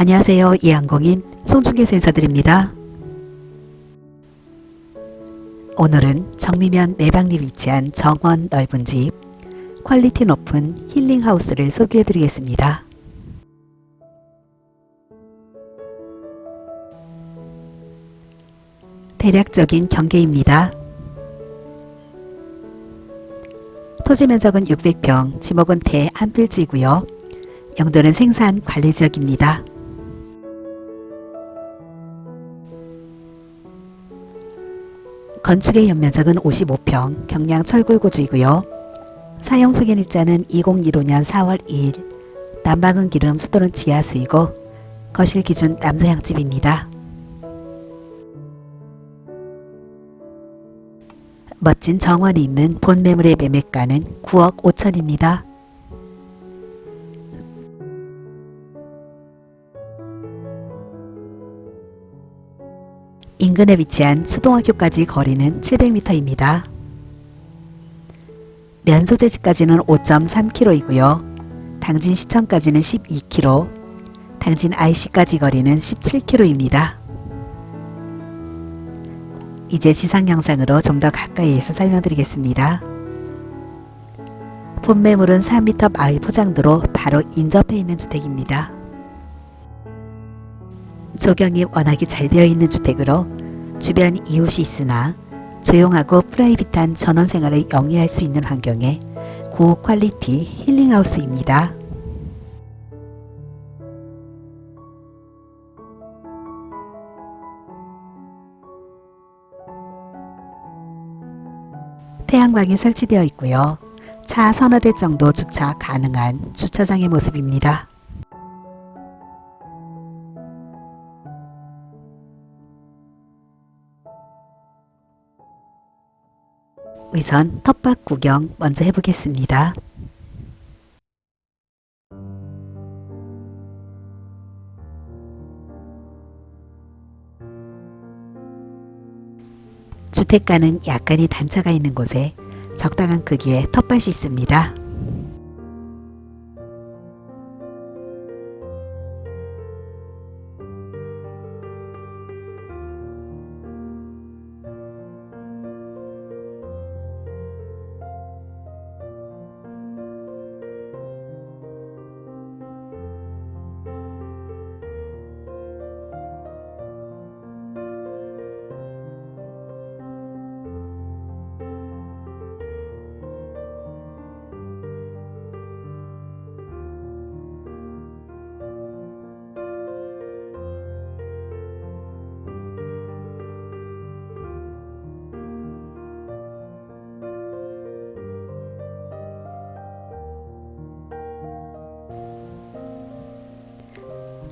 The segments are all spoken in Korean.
안녕하세요. 이항공인 송중계에서 인사드립니다. 오늘은 정미면 내방리 위치한 정원 넓은 집, 퀄리티 높은 힐링하우스를 소개해드리겠습니다. 대략적인 경계입니다. 토지 면적은 600평, 지목은 대한 필지고요. 영도는 생산 관리 지역입니다. 건축의 연면적은 55평, 경량 철골고지이고요. 사용 승인 일자는 2015년 4월 2일, 난방은 기름, 수도는 지하수이고 거실 기준 남서향집입니다. 멋진 정원이 있는 본 매물의 매매가는 9억 5천입니다. 인근에 위치한 수동학교까지 거리는 700m입니다. 면소재지까지는 5.3km이고요. 당진 시청까지는 12km, 당진 IC까지 거리는 17km입니다. 이제 지상 영상으로 좀 더 가까이에서 설명드리겠습니다. 본 매물은 3m 마을 포장도로 바로 인접해 있는 주택입니다. 조경이 워낙에 잘 되어 있는 주택으로 주변 이웃이 있으나 조용하고 프라이빗한 전원 생활을 영위할 수 있는 환경의 고퀄리티 힐링하우스입니다. 태양광이 설치되어 있고요. 차 서너 대 정도 주차 가능한 주차장의 모습입니다. 우선 텃밭 구경 먼저 해보겠습니다. 주택가는 약간의 단차가 있는 곳에 적당한 크기의 텃밭이 있습니다.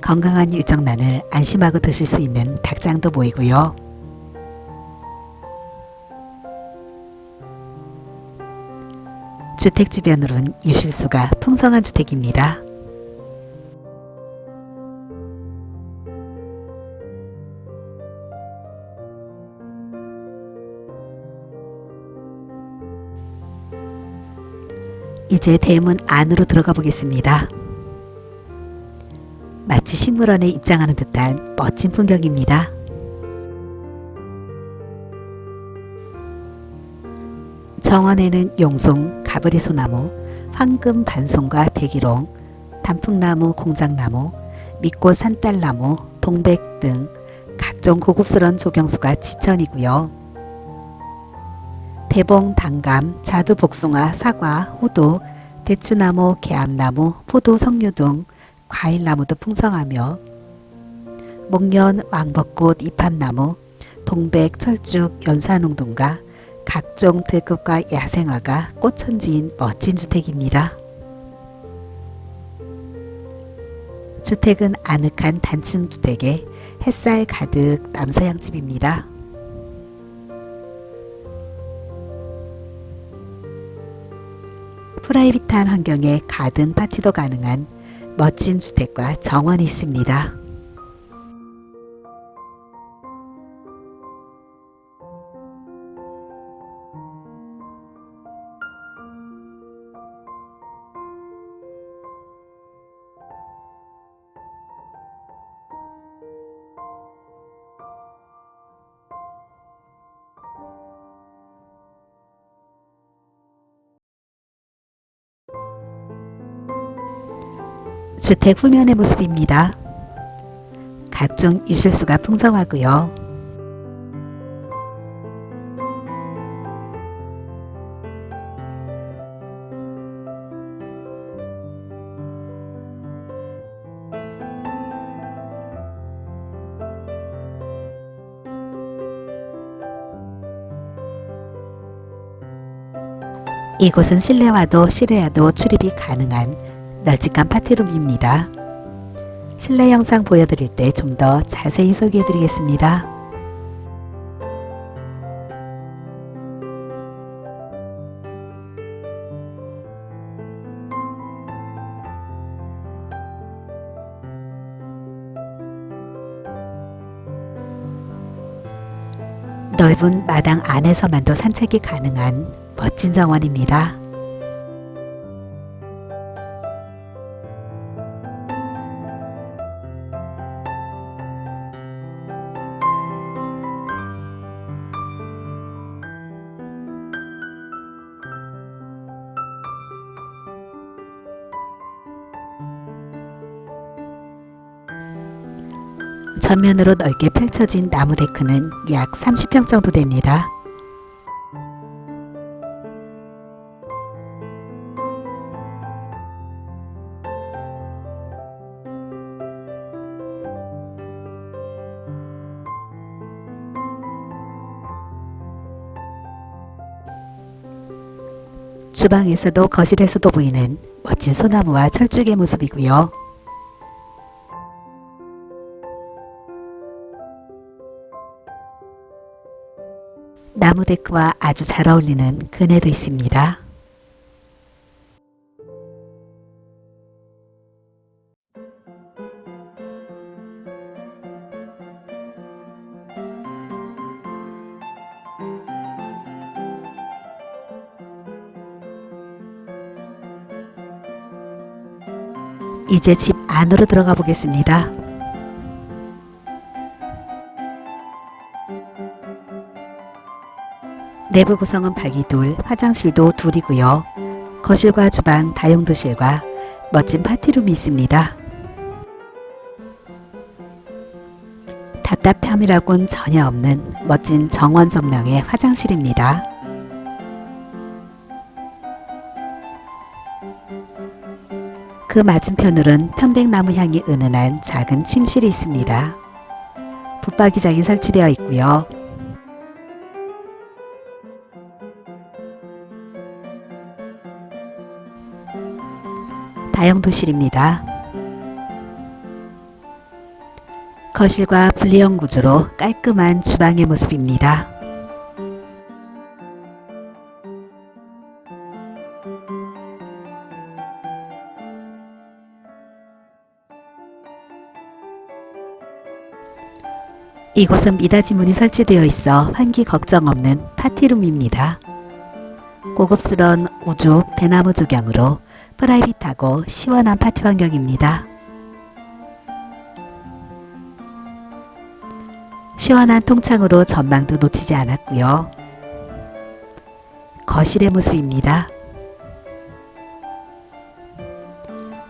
건강한 유정란을 안심하고 드실 수 있는 닭장도 보이고요. 주택 주변으로는 유실수가 풍성한 주택입니다. 이제 대문 안으로 들어가 보겠습니다. 마치 식물원에 입장하는 듯한 멋진 풍경입니다. 정원에는 용송, 가브리 소나무, 황금 반송과 백일홍, 단풍나무, 공장나무, 밑꽃 산딸나무, 동백 등 각종 고급스러운 조경수가 지천이고요. 대봉, 당감, 자두, 복숭아, 사과, 호두, 대추나무, 개암나무, 포도, 석류 등 과일 나무도 풍성하며 목련, 왕벚꽃, 이판나무, 동백, 철쭉, 연산홍동과 각종 들꽃과 야생화가 꽃천지인 멋진 주택입니다. 주택은 아늑한 단층 주택에 햇살 가득 남서향집입니다. 프라이빗한 환경에 가든 파티도 가능한 멋진 주택과 정원이 있습니다. 주택 후면의 모습입니다. 각종 유실수가 풍성하고요. 이곳은 실내와도 실외와도 출입이 가능한 널찍한 파티룸입니다. 실내 영상 보여드릴 때 좀 더 자세히 소개해드리겠습니다. 넓은 마당 안에서만도 산책이 가능한 멋진 정원입니다. 전면으로 넓게 펼쳐진 나무 데크는 약 30평 정도 됩니다. 주방에서도 거실에서도 보이는 멋진 소나무와 철쭉의 모습이고요. 나무 데크와 아주 잘 어울리는 그네도 있습니다. 이제 집 안으로 들어가 보겠습니다. 내부 구성은 방이 둘, 화장실도 둘이고요. 거실과 주방, 다용도실과 멋진 파티룸이 있습니다. 답답함이라곤 전혀 없는 멋진 정원 전명의 화장실입니다. 그 맞은편으론 편백나무 향이 은은한 작은 침실이 있습니다. 붙박이장이 설치되어 있고요. 다용도실입니다. 거실과 분리형 구조로 깔끔한 주방의 모습입니다. 이곳은 미닫이 문이 설치되어 있어 환기 걱정 없는 파티룸입니다. 고급스러운 우족 대나무 조경으로 프라이빗하고 시원한 파티 환경입니다. 시원한 통창으로 전망도 놓치지 않았고요. 거실의 모습입니다.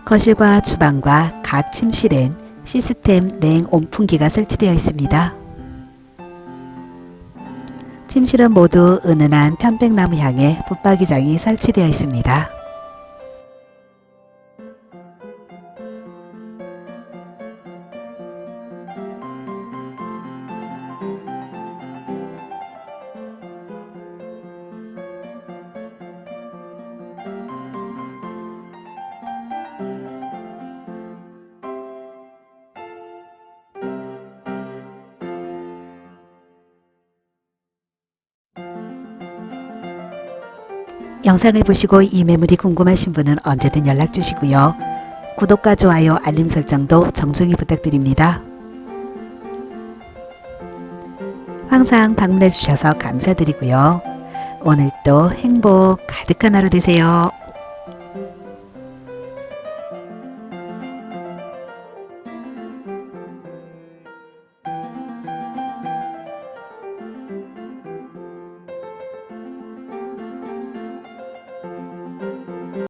거실과 주방과 각 침실엔 시스템 냉 온풍기가 설치되어 있습니다. 침실은 모두 은은한 편백나무 향의 붙박이장이 설치되어 있습니다. 영상을 보시고 이 매물이 궁금하신 분은 언제든 연락 주시고요. 구독과 좋아요, 알림 설정도 정중히 부탁드립니다. 항상 방문해 주셔서 감사드리고요. 오늘도 행복 가득한 하루 되세요.